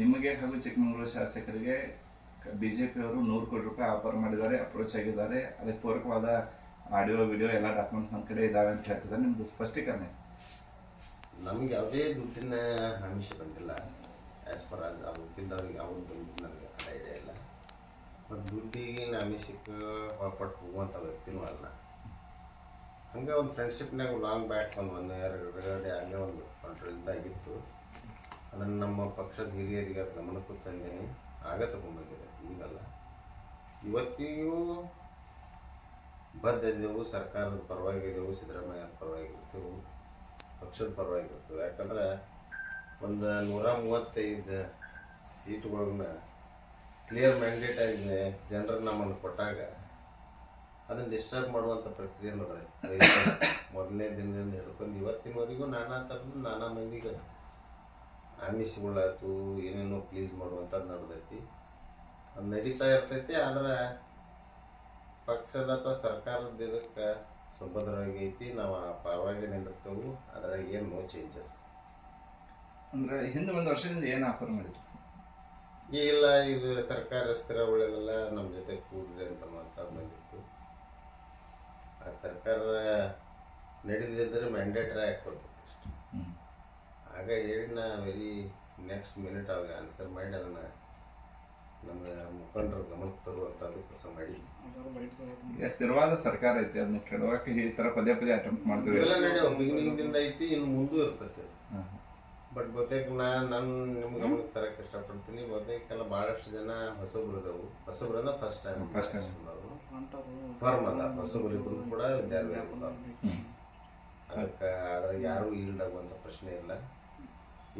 ನಿಮಗೆ ಹಾಗೂ ಚಿಕ್ಕಮಗಳೂರು ಶಾಸಕರಿಗೆ ಬಿ ಬಿಜೆಪಿ ಅವರು ನೂರು ಕೋಟಿ ರೂಪಾಯಿ ಆಫರ್ ಮಾಡಿದ್ದಾರೆ ಅಪ್ರೋಚ್ ಆಗಿದ್ದಾರೆ. ಅದಕ್ಕೆ ಪೂರಕವಾದ ಆಡಿಯೋ ವಿಡಿಯೋ ಎಲ್ಲ ಡಾಕ್ಯುಮೆಂಟ್ಸ್ ನಮ್ಮ ಕಡೆ ಇದಾವೆ ಅಂತ ಹೇಳ್ತಿದ್ದಾರೆ. ನಿಮ್ದು ಸ್ಪಷ್ಟೀಕರಣ? ನಮ್ಗೆ ಯಾವುದೇ ದುಡ್ಡಿನ ಆಮಿಷ ಬಂದಿಲ್ಲ. ಆ್ಯಸ್ ಪರ್ ಅದು ಅವ್ರು ತಿಂದವ್ರಿಗೆ ಅವ್ರು ಬಂದಿದ್ದು ನನಗೆ ಅದು ಐಡಿಯಾ ಇಲ್ಲ. ಮತ್ತು ದುಡ್ಡಿನ ಅಮಿಷಕ್ಕೆ ಒಳಪಟ್ಟು ಹೋಗುವಂಥ ವ್ಯಕ್ತಿನೂ ಅಲ್ಲ. ಹಂಗೆ ಒಂದು ಫ್ರೆಂಡ್ಶಿಪ್ನಾಗ ಲಾಂಗ್ ಬ್ಯಾಕ್ ಒಂದು ಒನ್ ಇಯರ್ ಎರಡು ಹಂಗೆ ಒಂದು ಕಂಟ್ರೋಲ್ ಇದ್ದಾಗಿತ್ತು ಅದನ್ನು ನಮ್ಮ ಪಕ್ಷದ ಹಿರಿಯರಿಗೆ ಅದು ಗಮನಕ್ಕೂ ತಂದೇನೆ, ಆಗ ತಗೊಂಡ್ಬಂದಿದೆ ಈಗಲ್ಲ. ಇವತ್ತಿಗೂ ಬದ್ಧ ಇದ್ದೆವು ಸರ್ಕಾರದ ಪರವಾಗಿದ್ದೆವು ಸಿದ್ದರಾಮಯ್ಯ ಪರವಾಗಿರ್ತೇವೆ ಪಕ್ಷದ ಪರವಾಗಿರ್ತೇವೆ ಯಾಕಂದ್ರೆ ಒಂದು ನೂರ ಮೂವತ್ತೈದು ಸೀಟ್ಗಳನ್ನ ಕ್ಲಿಯರ್ ಮ್ಯಾಂಡೇಟ್ ಆಗಿದೆ, ಜನರು ನಮ್ಮನ್ನು ಕೊಟ್ಟಾಗ ಅದನ್ನು ಡಿಸ್ಟರ್ಬ್ ಮಾಡುವಂಥ ಪ್ರಕ್ರಿಯೆ ನಡೆದೈತೆ. ಮೊದಲನೇ ದಿನದಿಂದ ಹಿಡ್ಕೊಂಡು ಇವತ್ತಿನವರೆಗೂ ನಾನಾ ಥರದ ನಾನಾ ಮಂದಿಗೆ ಆಮಿಷಗಳಾಯ್ತು ಏನೇನೋ ಪ್ಲೀಸ್ ಮಾಡುವಂಥದ್ದು ನಡೆದೈತಿ. ಅದು ನಡೀತಾ ಇರ್ತೈತಿ ಆದ್ರೆ ಪಕ್ಷದ ಅಥವಾ ಸರ್ಕಾರದ ಇದಕ್ಕೆ ಸುಭದ್ರವಾಗಿ ಐತಿ ನಾವು ಆ ಪರವಾಗಿ ನಿಂದಿರ್ತೇವೆ ಅದ್ರಾಗ ಏನು ನೋ ಚೇಂಜಸ್ ಅಂದ್ರೆ ಹಿಂದೆ ಒಂದು ವರ್ಷದಿಂದ ಏನು ಆಫರ್ ಮಾಡಿದ್ರು ಇಲ್ಲ ಇದು ಸರ್ಕಾರ ಸ್ಥಿರ ಒಳ್ಳೆಯದಲ್ಲ ನಮ್ಮ ಜೊತೆ ಕೂಡ್ರಿ ಅಂತ ಮಾತಾಡ್ ಬಂದಿತ್ತು. ಆ ಸರ್ಕಾರ ನಡೆದಿದ್ದರೆ ಮ್ಯಾಂಡೇಟ್ರಿ ಹ್ಮ್. ಆಗ ಹೇಳಿ ನಾ ವೆರಿ ನೆಕ್ಸ್ಟ್ ಮಿನಿಟ್ ಅವ್ರಿಗೆ ಆನ್ಸರ್ ಮಾಡಿ ಅದನ್ನ ನಮ್ಮ ಮುಖಂಡರು ಗಮನಕ್ಕೆ ತರುವಂಥದ್ದು ಕೆಲಸ ಮಾಡಿ. ಈಗ ಸ್ಥಿರವಾದ ಸರ್ಕಾರ ಐತಿ ಅದನ್ನ ಕೆಡವಕ್ಕೆ ಈ ತರ ಪದೇ ಪದೇ ಅಟೆಂಪ್ಟ್ ಮಾಡ್ತೀವಿ. ಇವೆಲ್ಲ ನಡೆಯೋ ಬಿಗಿನಿಂಗ್ದಿಂದ ಐತಿ ಇನ್ನು ಮುಂದೂ ಇರ್ತೈತೆ. ಬಟ್ ಬಹುತೇಕ ನಾ ನನ್ನ ನಿಮ್ಗೆ ಗಮನಕ್ಕೆ ತರಕ್ಕೆ ಇಷ್ಟಪಡ್ತೀನಿ ಬಹುತೇಕ ಎಲ್ಲ ಭಾಳಷ್ಟು ಜನ ಹೊಸಬ್ರು ಇದಾವು. ಹೊಸಬ್ರು ಅಂದ್ರೆ ಫಸ್ಟ್ ಟೈಮ್ ಅವರು ಫಾರ್ಮ್ ಫರ್ಮ್ ಅದ ಹೊಸಬ್ರು ಇದ್ರು ಕೂಡ ವಿದ್ಯಾರ್ಥಿ ಅದಕ್ಕೆ ಅದ್ರಾಗ ಯಾರು ಈಲ್ಡ್ ಆಗುವಂಥ ಪ್ರಶ್ನೆ ಇಲ್ಲ.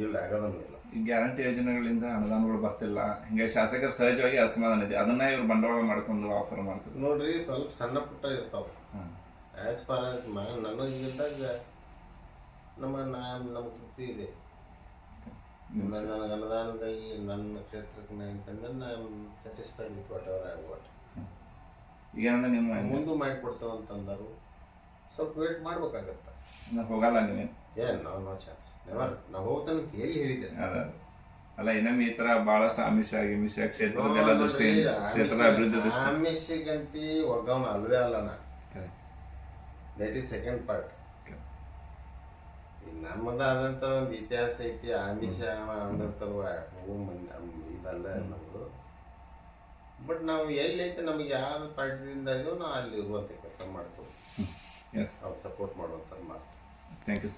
ಈಲ್ಡ್ ಆಗೋದಂಗಿಲ್ಲ ಈ ಗ್ಯಾರಂಟಿ ಯೋಜನೆಗಳಿಂದ ಅನುದಾನಗಳು ಬರ್ತಿಲ್ಲ. ಹಿಂಗೆ ಶಾಸಕರು ಸಹಜವಾಗಿ ಅಸಮಾಧಾನ ಇದೆ. ಅದನ್ನ ಇವ್ರು ಬಂಡವಾಳ ಮಾಡ್ಕೊಂಡು ಆಫರ್ ಮಾಡ್ತಾರೆ ನೋಡ್ರಿ ಸ್ವಲ್ಪ ಸಣ್ಣ ಪುಟ್ಟ ಇರ್ತಾವ. ಆಸ್ ಫಾರ್ ಆಸ್ ನಾನು ನನ್ನ ಇದ್ದಾಗ ನಮ್ಮ ನಾ ನಮ್ಮ ತೃಪ್ತಿ ಇದೆ. ನನಗೆ ಅನುದಾನದಲ್ಲಿ ನನ್ನ ಕ್ಷೇತ್ರಕ್ಕೆ ನಾ ಅಂತಂದ್ರೆ ನಾನು satisfied with whatever I what ಈಗ ನಿಮ್ಮ ಮುಂದೆ ಮಾಡಿಕೊಡ್ತೇವೆ ಅಂತಂದರು. ಸ್ವಲ್ಪ ವೇಟ್ ಮಾಡ್ಬೇಕಾಗತ್ತೆ. ಹೋಗಲ್ಲ ನೀನು? ಏ ನೋ ನೋ ಚಾನ್ಸ್ ನೆವರ್ ನಾವು ಹೋಗ್ತಾನೆ ಎಲ್ಲಿ ಹೇಳಿದ್ದೇನೆ. ಅದ ಅಲ್ಲ ಇನ್ನೊಮ್ಮೆ ಈ ತರ ಬಹಳಷ್ಟು ಆಮಿಷ ಗಿಮಿಷ ಕ್ಷೇತ್ರದೆಲ್ಲ ದೃಷ್ಟಿ ಕ್ಷೇತ್ರ ಅಭಿವೃದ್ಧಿ ದೃಷ್ಟಿ ಆಮಿಷಗಂತಿ ಒಗ್ಗವನ ಅಲ್ವೇ ಅಲ್ಲ ನಾ. ದಟ್ ಈಸ್ ಸೆಕೆಂಡ್ ಪಾರ್ಟ್ ನಮ್ಮದ ನಮ್ಮದಾದಂಥ ಒಂದು ಇತಿಹಾಸ ಐತಿ ಆಮಿಷ ಇದಲ್ಲ ನಮ್ದು ಬಟ್ ನಾವು ಎಲ್ಲೈತೆ ನಮಗೆ ಯಾವ ಪಾರ್ಟಿಯಿಂದ ನಾವು ಅಲ್ಲಿ ಇರುವಂತ ಕೆಲಸ ಮಾಡ್ತೀವಿ. ಅವ್ರು ಸಪೋರ್ಟ್ ಮಾಡುವಂಥದ್ದು ಮಾತು ಥ್ಯಾಂಕ್ ಯು